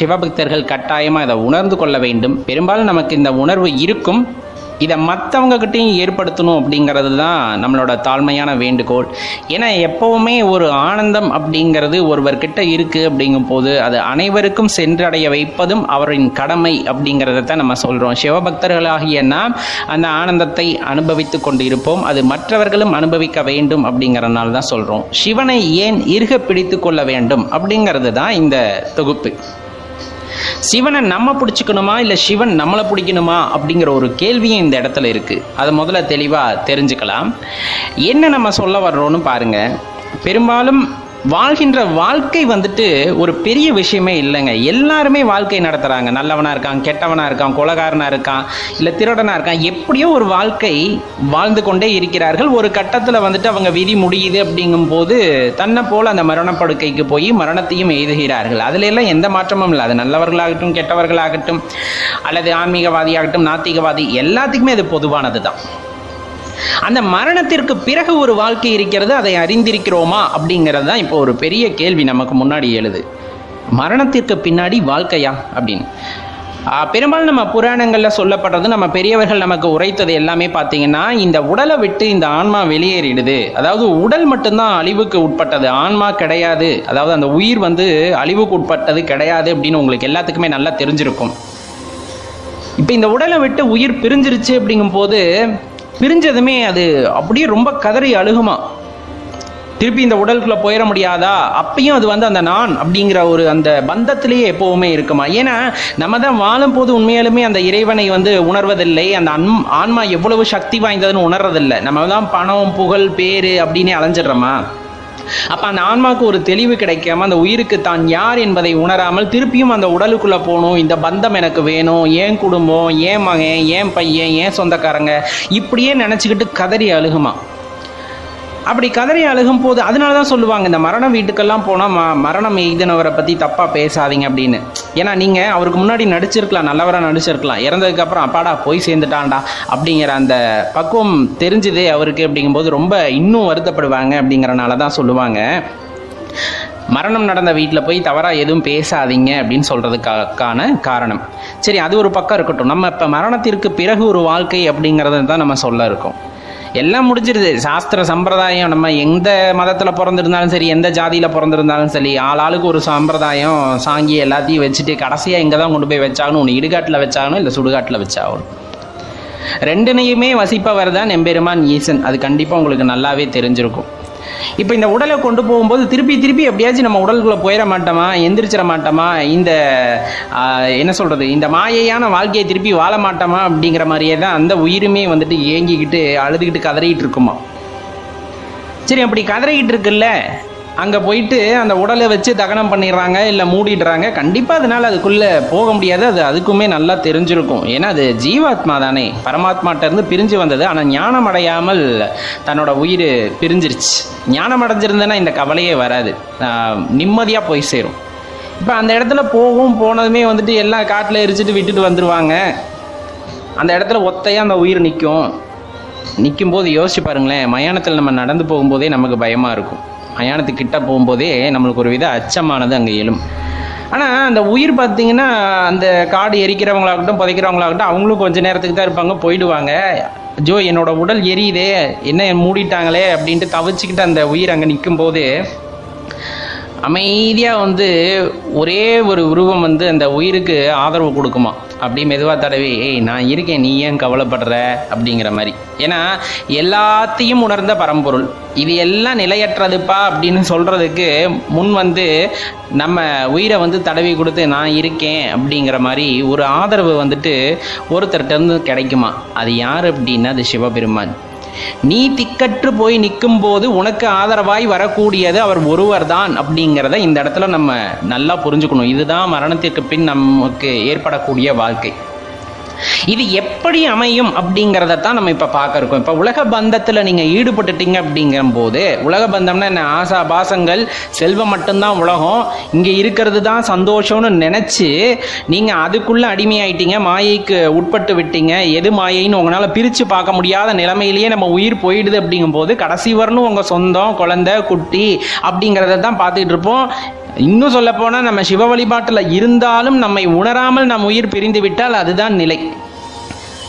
சிவபக்தர்கள் கட்டாயமாக இதை உணர்ந்து கொள்ள வேண்டும். பெரும்பாலும் நமக்கு இந்த உணர்வு இருக்கும். இதை மற்றவங்கக்கிட்டையும் ஏற்படுத்தணும் அப்படிங்கிறது தான் நம்மளோட தாழ்மையான வேண்டுகோள். ஏன்னா எப்போவுமே ஒரு ஆனந்தம் அப்படிங்கிறது ஒருவர்கிட்ட இருக்குது அப்படிங்கும் போது அது அனைவருக்கும் சென்றடைய வைப்பதும் அவரின் கடமை அப்படிங்கிறத தான் நம்ம சொல்கிறோம் சிவபக்தர்களாகிய நாம் அந்த ஆனந்தத்தை அனுபவித்து கொண்டு இருப்போம் அது மற்றவர்களும் அனுபவிக்க வேண்டும் அப்படிங்கிறனால தான் சொல்கிறோம் சிவனை ஏன் இருக பிடித்து கொள்ள வேண்டும் அப்படிங்கிறது தான் இந்த தொகுப்பு. சிவனை நம்ம பிடிச்சிக்கணுமா இல்லை சிவன் நம்மளை பிடிக்கணுமா அப்படிங்கிற ஒரு கேள்வியும் இந்த இடத்துல இருக்குது அதை முதல்ல தெளிவாக தெரிஞ்சுக்கலாம். என்ன நம்ம சொல்ல வர்றோன்னு பாருங்கள் பெரும்பாலும் வாழ்கின்ற வாழ்க்கை வந்துட்டு ஒரு பெரிய விஷயமே இல்லைங்க. எல்லாருமே வாழ்க்கை நடத்துகிறாங்க நல்லவனாக இருக்கான் கெட்டவனாக இருக்கான் கொலகாரனாக இருக்கான் இல்லை திருடனாக இருக்கான். எப்படியோ ஒரு வாழ்க்கை வாழ்ந்து கொண்டே இருக்கிறார்கள். ஒரு கட்டத்தில் வந்துட்டு அவங்க விதி முடியுது அப்படிங்கும்போது தன்னை போல் அந்த மரணப்படுக்கைக்கு போய் மரணத்தையும் எழுதுகிறார்கள் அதுல எல்லாம் எந்த மாற்றமும் இல்லை. அது நல்லவர்களாகட்டும் கெட்டவர்களாகட்டும் அல்லது ஆன்மீகவாதியாகட்டும் நாத்திகவாதி எல்லாத்துக்குமே அது பொதுவானது தான் அந்த மரணத்திற்கு பிறகு ஒரு வாழ்க்கை இருக்கிறது அதை அறிந்திருக்கிறோமா? அப்படிங்கிறது தான் இப்போ ஒரு பெரிய கேள்வி நமக்கு முன்னாடி எழுது. மரணத்திற்கு பின்னாடி வாழ்க்கையா? அப்படின்னு. பெரும்பாலும் நம்ம புராணங்களில் சொல்லப்படுறது நம்ம பெரியவர்கள் நமக்கு உரைத்தது எல்லாமே பார்த்தீங்கன்னா இந்த உடலை விட்டு இந்த ஆன்மா வெளியேறிடுது. அதாவது உடல் மட்டும்தான் அழிவுக்கு உட்பட்டது ஆன்மா கிடையாது. அதாவது அந்த உயிர் வந்து அழிவுக்கு உட்பட்டது கிடையாது அப்படின்னு உங்களுக்கு எல்லாத்துக்குமே நல்லா தெரிஞ்சிருக்கும். இப்போ இந்த உடலை விட்டு உயிர் பிரிஞ்சிருச்சு அப்படிங்கும்போது பிரிஞ்சதுமே அது அப்படியே ரொம்ப கதறி அழுகுமா? திருப்பி இந்த உடலுக்குள்ள போயிட முடியாதா? அப்பயும் அது வந்து அந்த நான் அப்படிங்கிற ஒரு அந்த பந்தத்திலேயே எப்பவுமே இருக்குமா? ஏன்னா நம்ம தான் வாழும் போது உண்மையாலுமே அந்த இறைவனை வந்து உணர்வதில்லை. அந்த அன் ஆன்மா எவ்வளவு சக்தி வாய்ந்ததுன்னு உணர்றதில்லை. நம்ம தான் பணம் புகழ் பேரு அப்படின்னு அலைஞ்சிடுறோமா? அப்ப அந்த ஆன்மாவுக்கு ஒரு தெளிவு கிடைக்காம அந்த உயிருக்கு தான் யார் என்பதை உணராமல் திருப்பியும் அந்த உடலுக்குள்ள போகணும் இந்த பந்தம் எனக்கு வேணும் ஏன் குடும்பம் ஏன் மகன் ஏன் பையன் ஏன் சொந்தக்காரங்க இப்படியே நினைச்சுக்கிட்டு கதறி அழுகுமா? அப்படி கதறி அழுகும் போது அதனால தான் சொல்லுவாங்க இந்த மரண வீட்டுக்கெல்லாம் போனால் ம மரணம் எய்தினவரை பற்றி தப்பாக பேசாதீங்க அப்படின்னு. ஏன்னா நீங்கள் அவருக்கு முன்னாடி நடிச்சிருக்கலாம் நல்லவராக நடிச்சிருக்கலாம். இறந்ததுக்கப்புறம் அப்பாடா போய் சேர்ந்துட்டான்டா அப்படிங்கிற அந்த பக்குவம் தெரிஞ்சுதே அவருக்கு அப்படிங்கும்போது ரொம்ப இன்னும் வருத்தப்படுவாங்க அப்படிங்கிறனால தான் சொல்லுவாங்க. மரணம் நடந்த வீட்டில் போய் தவறாக எதுவும் பேசாதீங்க அப்படின்னு சொல்கிறதுக்கான காரணம். சரி அது ஒரு பக்கம் இருக்கட்டும். நம்ம இப்போ மரணத்திற்கு பிறகு ஒரு வாழ்க்கை அப்படிங்கிறத தான் நம்ம சொல்ல இருக்கோம். எல்லாம் முடிஞ்சிருது. சாஸ்திர சம்பிரதாயம் நம்ம எந்த மதத்தில் பிறந்திருந்தாலும் சரி எந்த ஜாதியில் பிறந்திருந்தாலும் சரி ஆள் ஆளுக்கு ஒரு சம்பிரதாயம் சாங்கி எல்லாத்தையும் வச்சுட்டு கடைசியாக இங்கே தான் கொண்டு போய் வச்சாகணும். ஒன்று இடுகாட்டில் வச்சாகணும் இல்லை சுடுகாட்டில் வச்சாகணும். ரெண்டுனையுமே வசிப்பவர் தான் எம்பெருமான் ஈசன். அது கண்டிப்பாக உங்களுக்கு நல்லாவே தெரிஞ்சிருக்கும். இப்போ இந்த உடலை கொண்டு போகும்போது திருப்பி திருப்பி எப்படியாச்சும் நம்ம உடலுக்குள்ளே போயிட மாட்டோமா? எந்திரிச்சிட மாட்டோமா? இந்த என்ன சொல்கிறது இந்த மாயையான வாழ்க்கையை திருப்பி வாழ மாட்டோமா? அப்படிங்கிற மாதிரியே தான் அந்த உயிருமே வந்துட்டு ஏங்கிக்கிட்டு அழுதுகிட்டு கதறிக்கிட்டு இருக்குமா சரி அப்படி கதறிக்கிட்டு இருக்குல்ல? அங்கே போயிட்டு அந்த உடலை வச்சு தகனம் பண்ணிடுறாங்க இல்லை மூடிடுறாங்க. கண்டிப்பாக அதனால் அதுக்குள்ளே போக முடியாது. அது அதுக்குமே நல்லா தெரிஞ்சிருக்கும். ஏன்னா அது ஜீவாத்மா தானே. பரமாத்மாட்டேருந்து பிரிஞ்சு வந்தது. ஆனால் ஞானம் அடையாமல் தன்னோட உயிர் பிரிஞ்சிருச்சு. ஞானம் அடைஞ்சிருந்தேன்னா இந்த கவலையே வராது. நிம்மதியாக போய் சேரும். இப்போ அந்த இடத்துல போகும் போனதுமே வந்துட்டு எல்லாம் காட்டில் எரிச்சிட்டு விட்டுட்டு வந்துடுவாங்க அந்த இடத்துல ஒத்தையாக அந்த உயிர் நிற்கும் நிற்கும்போது யோசிச்சு பாருங்களேன் மயானத்தில் நம்ம நடந்து போகும்போதே நமக்கு பயமாக இருக்கும். மயானத்துக்கிட்ட போகும்போதே நம்மளுக்கு ஒரு வித அச்சமானது அங்கே எழும். ஆனால் அந்த உயிர் பார்த்தீங்கன்னா அந்த காடு எரிக்கிறவங்களாகட்டும் புதைக்கிறவங்களாகட்டும் அவங்களும் கொஞ்ச நேரத்துக்கு தான் இருப்பாங்க போயிடுவாங்க. ஜோ என்னோட உடல் எரியுதே என்ன மூடிட்டாங்களே அப்படின்ட்டு தவிச்சுக்கிட்டு அந்த உயிர் அங்கே நிற்கும்போது அமைதியாக வந்து ஒரே ஒரு உருவம் வந்து அந்த உயிருக்கு ஆதரவு கொடுக்குமா? அப்படி மெதுவாக தடவி ஏய் நான் இருக்கேன் நீ ஏன் கவலைப்படுற? அப்படிங்கிற மாதிரி. ஏன்னா எல்லாத்தையும் உணர்ந்த பரம்பொருள். இது எல்லாம் நிலையற்றதுப்பா அப்படின்னு சொல்கிறதுக்கு முன் வந்து நம்ம உயிரை வந்து தடவி கொடுத்து நான் இருக்கேன் அப்படிங்கிற மாதிரி ஒரு ஆதரவு வந்துட்டு ஒருத்தர்கிட்ட இருந்து கிடைக்குமா? அது யார் அப்படின்னா அது சிவபெருமான். நீ திக்கற்று போய் நிற்கும் போது உனக்கு ஆதரவாய் வரக்கூடியது அவர் ஒருவர் தான் அப்படிங்கிறத இந்த இடத்துல நம்ம நல்லா புரிஞ்சுக்கணும். இதுதான் மரணத்திற்கு பின் நமக்கு ஏற்படக்கூடிய வாழ்க்கை. இது எப்படி அமையும் அப்படிங்கிறத தான் நம்ம இப்போ பார்க்க இருக்கோம் இப்போ உலக பந்தத்தில் நீங்கள் ஈடுபட்டுட்டீங்க அப்படிங்கும்போது உலக பந்தம்னா என்ன? ஆசா பாசங்கள் செல்வம் மட்டும்தான் உலகம். இங்கே இருக்கிறது தான் சந்தோஷம்னு நினச்சி நீங்கள் அதுக்குள்ளே அடிமையாயிட்டீங்க மாயைக்கு உட்பட்டு விட்டீங்க. எது மாயைன்னு உங்களால் பிரித்து பார்க்க முடியாத நிலைமையிலேயே நம்ம உயிர் போயிடுது அப்படிங்கும்போது கடைசி வரணும் உங்கள் சொந்தம் குழந்தை குட்டி அப்படிங்கிறத தான் பார்த்துட்டு இருப்போம். இன்னும் சொல்லப்போனால் நம்ம சிவ வழிபாட்டில் இருந்தாலும் நம்மை உணராமல் நம் உயிர் பிரிந்து விட்டால் அதுதான் நிலை.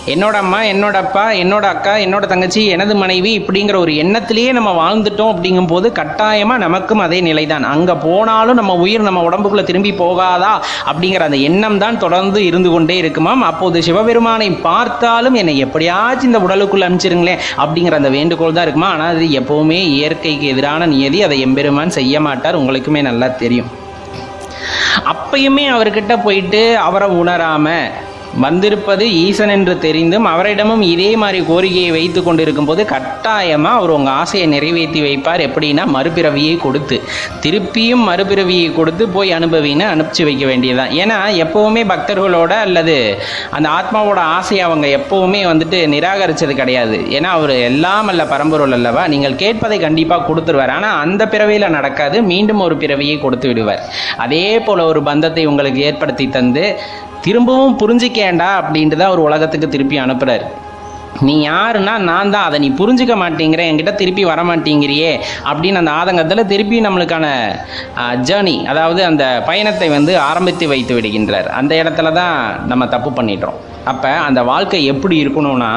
என்னோட அம்மா என்னோட அப்பா என்னோட அக்கா என்னோட தங்கச்சி எனது மனைவி இப்படிங்கிற ஒரு எண்ணத்திலேயே நம்ம வாழ்ந்துட்டோம் அப்படிங்கும்போது கட்டாயமாக நமக்கும் அதே நிலை தான் அங்கே போனாலும் நம்ம உயிர் நம்ம உடம்புக்குள்ளே திரும்பி போகாதா அப்படிங்கிற அந்த எண்ணம் தான் தொடர்ந்து இருந்து கொண்டே இருக்குமாம் அப்போது சிவபெருமானை பார்த்தாலும் என்னை எப்படியாச்சும் இந்த உடலுக்குள்ள அனுப்பிச்சிருங்களேன் அப்படிங்கிற அந்த வேண்டுகோள் தான் இருக்குமா? ஆனால் அது எப்போவுமே இயற்கைக்கு எதிரான நியதி. அதை எம்பெருமான் செய்ய மாட்டார். உங்களுக்குமே நல்லா தெரியும். அப்பயுமே அவர்கிட்ட போயிட்டு அவரை உணராம வந்திருப்பது ஈசன் என்று தெரிந்தும் அவரிடமும் இதே மாதிரி கோரிக்கையை வைத்து கொண்டிருக்கும் போது கட்டாயமாக அவர் உங்கள் ஆசையை நிறைவேற்றி வைப்பார். எப்படின்னா மறுபிறவியை கொடுத்து திருப்பியும் மறுபிறவியை கொடுத்து போய் அனுபவின்னு அனுப்பிச்சு வைக்க வேண்டியதுதான். ஏன்னா எப்போவுமே பக்தர்களோட அல்லது அந்த ஆத்மாவோட ஆசையை அவங்க எப்போவுமே வந்துட்டு நிராகரித்தது கிடையாது. ஏன்னா அவர் எல்லாம் அல்ல பரம்பொருள் அல்லவா? நீங்கள் கேட்பதை கண்டிப்பாக கொடுத்துருவார். ஆனால் அந்த பிறவியில் நடக்காது மீண்டும் ஒரு பிறவியை கொடுத்து விடுவார். அதே போல் ஒரு பந்தத்தை உங்களுக்கு ஏற்படுத்தி தந்து திரும்பவும் புரிஞ்சிக்கேண்டா அப்படின்ட்டு தான் ஒரு உலகத்துக்கு திருப்பி அனுப்புகிறார் நீ யாருன்னா நான் தான் அதை நீ புரிஞ்சுக்க மாட்டேங்கிற என்கிட்ட திருப்பி வர மாட்டேங்கிறியே அப்படின்னு அந்த ஆதங்கத்தில் திருப்பி நம்மளுக்கான ஜேர்னி அதாவது அந்த பயணத்தை வந்து ஆரம்பித்து வைத்து விடுகின்றார். அந்த இடத்துல தான் நம்ம தப்பு பண்ணிட்டோம். அப்போ அந்த வாழ்க்கை எப்படி இருக்கணும்னா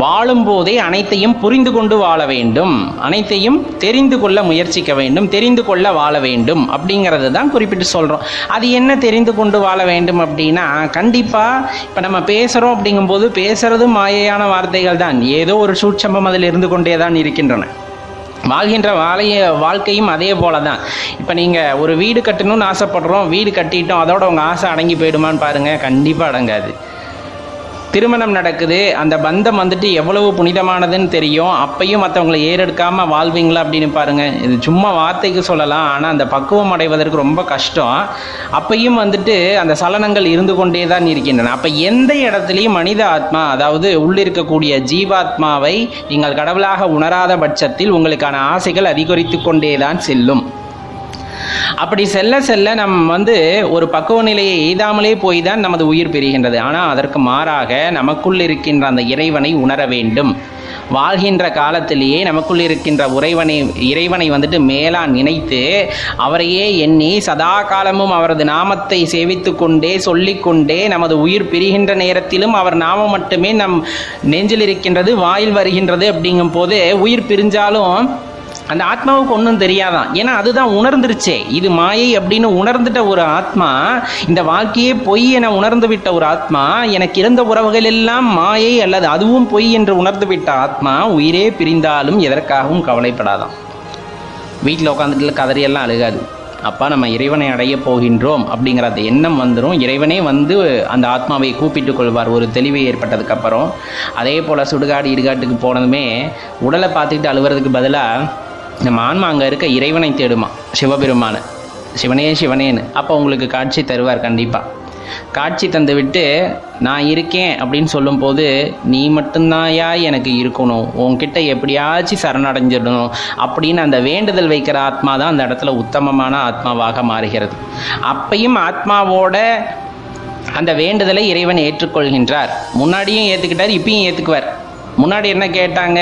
வாழும்போதே அனைத்தையும் புரிந்து கொண்டு வாழ வேண்டும். அனைத்தையும் தெரிந்து கொள்ள முயற்சிக்க வேண்டும் தெரிந்து கொள்ள வாழ வேண்டும் அப்படிங்கிறது தான் குறிப்பிட்டு சொல்கிறோம் அது என்ன தெரிந்து கொண்டு வாழ வேண்டும் அப்படின்னா கண்டிப்பாக இப்போ நம்ம பேசுகிறோம் அப்படிங்கும்போது பேசுறது மாயையான வார்த்தைகள் தான். ஏதோ ஒரு சூட்சம்பம் அதில் இருந்து கொண்டே தான் இருக்கின்றன. வாழ்கின்ற வாழைய வாழ்க்கையும் அதே போல தான். இப்போ நீங்கள் ஒரு வீடு கட்டணும்னு ஆசைப்படுறோம் வீடு கட்டிட்டோம் அதோட உங்கள் ஆசை அடங்கி போயிடுமான்னு பாருங்கள் கண்டிப்பாக அடங்காது. திருமணம் நடக்குது அந்த பந்தம் வந்துட்டு எவ்வளவு புனிதமானதுன்னு தெரியும். அப்பையும் மற்றவங்களை ஏறெடுக்காமல் வாழ்வீங்களா அப்படின்னு பாருங்க. இது சும்மா வார்த்தைக்கு சொல்லலாம் ஆனால் அந்த பக்குவம் அடைவதற்கு ரொம்ப கஷ்டம். அப்பையும் வந்துட்டு அந்த சலனங்கள் இருந்து கொண்டே தான் இருக்கின்றன. அப்போ எந்த இடத்துலையும் மனித ஆத்மா அதாவது உள்ளிருக்கக்கூடிய ஜீவாத்மாவை நீங்கள் கடவுளாக உணராத பட்சத்தில் உங்களுக்கான ஆசைகள் அதிகரித்து கொண்டே தான் செல்லும். அப்படி செல்ல செல்ல நம் வந்து ஒரு பக்குவ நிலையை எய்தாமலே போய் தான் நமது உயிர் பெறுகின்றது ஆனால் அதற்கு மாறாக நமக்குள் இருக்கின்ற அந்த இறைவனை உணர வேண்டும். வாழ்கின்ற காலத்திலேயே நமக்குள் இருக்கின்ற உறைவனை இறைவனை வந்துட்டு மேலா நினைத்து அவரையே எண்ணி சதா காலமும் அவரது நாமத்தை சேவித்து கொண்டே சொல்லிக்கொண்டே நமது உயிர் பிரிகின்ற நேரத்திலும் அவர் நாமம் மட்டுமே நம் நெஞ்சில் இருக்கின்றது வாயில் வருகின்றது அப்படிங்கும் போது உயிர் பிரிஞ்சாலும் அந்த ஆத்மாவுக்கு ஒன்றும் தெரியாதான். ஏன்னா அதுதான் உணர்ந்துருச்சே. இது மாயை அப்படின்னு உணர்ந்துட்ட ஒரு ஆத்மா இந்த வாழ்க்கையே பொய் என உணர்ந்து விட்ட ஒரு ஆத்மா எனக்கு இருந்த உறவுகள் எல்லாம் மாயை அல்லது அதுவும் பொய் என்று உணர்ந்து விட்ட ஆத்மா உயிரே பிரிந்தாலும் எதற்காகவும் கவலைப்படாதான் வீட்டில் உட்காந்துட்டு கதறியெல்லாம் அழுகாது. அப்பா நம்ம இறைவனை அடைய போகின்றோம் அப்படிங்கிற அந்த எண்ணம் வந்துடும் இறைவனே வந்து அந்த ஆத்மாவை கூப்பிட்டு கொள்வார். ஒரு தெளிவு ஏற்பட்டதுக்கப்புறம் அதே போல் சுடுகாடு இடுகாட்டுக்கு போனதுமே உடலை பார்த்துக்கிட்டு அழுவுறதுக்கு பதிலாக நம்ம ஆன்மா அங்கே இருக்க இறைவனை தேடுமா? சிவபெருமான. சிவனே சிவனேன்னு. அப்போ உங்களுக்கு காட்சி தருவார் கண்டிப்பாக காட்சி தந்து விட்டு நான் இருக்கேன் அப்படின்னு சொல்லும்போது நீ மட்டும்தாயா எனக்கு இருக்கணும். உன்கிட்ட எப்படியாச்சும் சரணடைஞ்சிடணும். அப்படின்னு அந்த வேண்டுதல் வைக்கிற ஆத்மா தான் அந்த இடத்துல உத்தமமான ஆத்மாவாக மாறுகிறது. அப்பையும் ஆத்மாவோட அந்த வேண்டுதலை இறைவன் ஏற்றுக்கொள்கின்றார். முன்னாடியும் ஏற்றுக்கிட்டார் இப்பயும் ஏற்றுக்குவார் முன்னாடி என்ன கேட்டாங்க?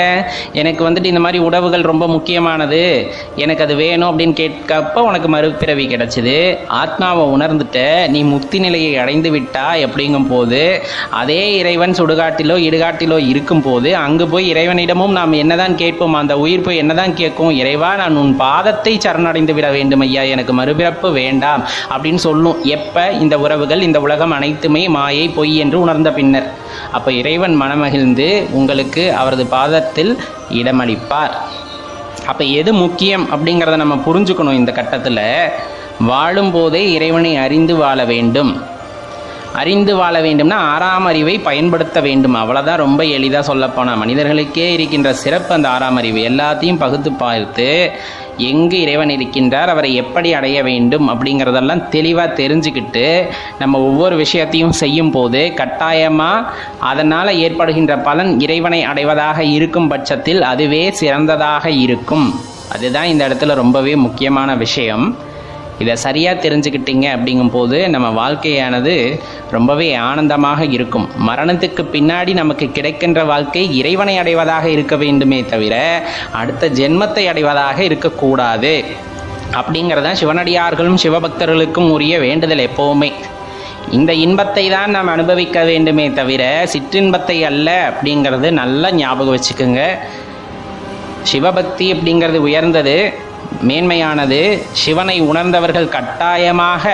எனக்கு வந்துட்டு இந்த மாதிரி உணவுகள் ரொம்ப முக்கியமானது. எனக்கு அது வேணும் அப்படின்னு கேட்கப்ப உனக்கு மறுபிறவி கிடைச்சிது. ஆத்மாவை உணர்ந்துட்ட நீ முக்தி நிலையை அடைந்து விட்டா எப்படிங்கும் போது அதே இறைவன் சுடுகாட்டிலோ இடுகாட்டிலோ இருக்கும் போது அங்கு போய் இறைவனிடமும் நாம் என்னதான் கேட்போம் அந்த உயிர் போய் என்னதான் கேட்கும் இறைவா நான் உன் பாதத்தை சரணடைந்து விட வேண்டும் ஐயா எனக்கு மறுபிறப்பு வேண்டாம் அப்படின்னு சொல்லும். எப்ப? இந்த உறவுகள் இந்த உலகம் அனைத்துமே மாயை பொய் என்று உணர்ந்த பின்னர். அப்போ இறைவன் மனமகிழ்ந்து உங்களுக்கு அவரது பாதத்தில் இடமளிப்பார். அப்போ எது முக்கியம் அப்படிங்கிறத நம்ம புரிஞ்சுக்கணும் இந்த கட்டத்தில். வாழும்போதே இறைவனை அறிந்து வாழ வேண்டும். அறிந்து வாழ வேண்டும்னா ஆறாம் அறிவை பயன்படுத்த வேண்டும். அவ்வளோதான் ரொம்ப எளிதாக சொல்லப்போனால் மனிதர்களுக்கே இருக்கின்ற சிறப்பு அந்த ஆறாம் அறிவு எல்லாத்தையும் பகுத்து பார்த்து எங்கு இறைவன் இருக்கின்றார் அவரை எப்படி அடைய வேண்டும் அப்படிங்கிறதெல்லாம் தெளிவாக தெரிஞ்சுக்கிட்டு நம்ம ஒவ்வொரு விஷயத்தையும் செய்யும் போது கட்டாயமாக அதனால் ஏற்படுகின்ற பலன் இறைவனை அடைவதாக இருக்கும் பட்சத்தில் அதுவே சிறந்ததாக இருக்கும். அதுதான் இந்த இடத்துல ரொம்பவே முக்கியமான விஷயம். இதை சரியாக தெரிஞ்சுக்கிட்டீங்க அப்படிங்கும்போது நம்ம வாழ்க்கையானது ரொம்பவே ஆனந்தமாக இருக்கும். மரணத்துக்கு பின்னாடி நமக்கு கிடைக்கின்ற வாழ்க்கை இறைவனை அடைவதாக இருக்க வேண்டுமே தவிர அடுத்த ஜென்மத்தை அடைவதாக இருக்கக்கூடாது. அப்படிங்கிறதான் சிவனடியார்களும் சிவபக்தர்களுக்கும் உரிய வேண்டுதல் எப்போவுமே. இந்த இன்பத்தை தான் நாம் அனுபவிக்க வேண்டுமே தவிர சிற்றின்பத்தை அல்ல அப்படிங்கிறது நல்லா ஞாபகம் வச்சுக்கோங்க. சிவபக்தி அப்படிங்கிறது உயர்ந்தது. மேன்மையானது சிவனை உணர்ந்தவர்கள் கட்டாயமாக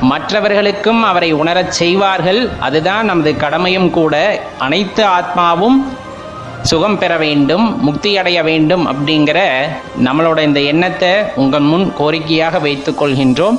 மற்றவர்களுக்கும் அவரை உணரச் செய்வார்கள். அதுதான் நமது கடமையும் கூட. அனைத்து ஆத்மாவும் சுகம் பெற வேண்டும் முக்தி அடைய வேண்டும் அப்படிங்கிற நம்மளோட இந்த எண்ணத்தை உங்கள் முன் கோரிக்கையாக வைத்துக் கொள்கின்றோம்.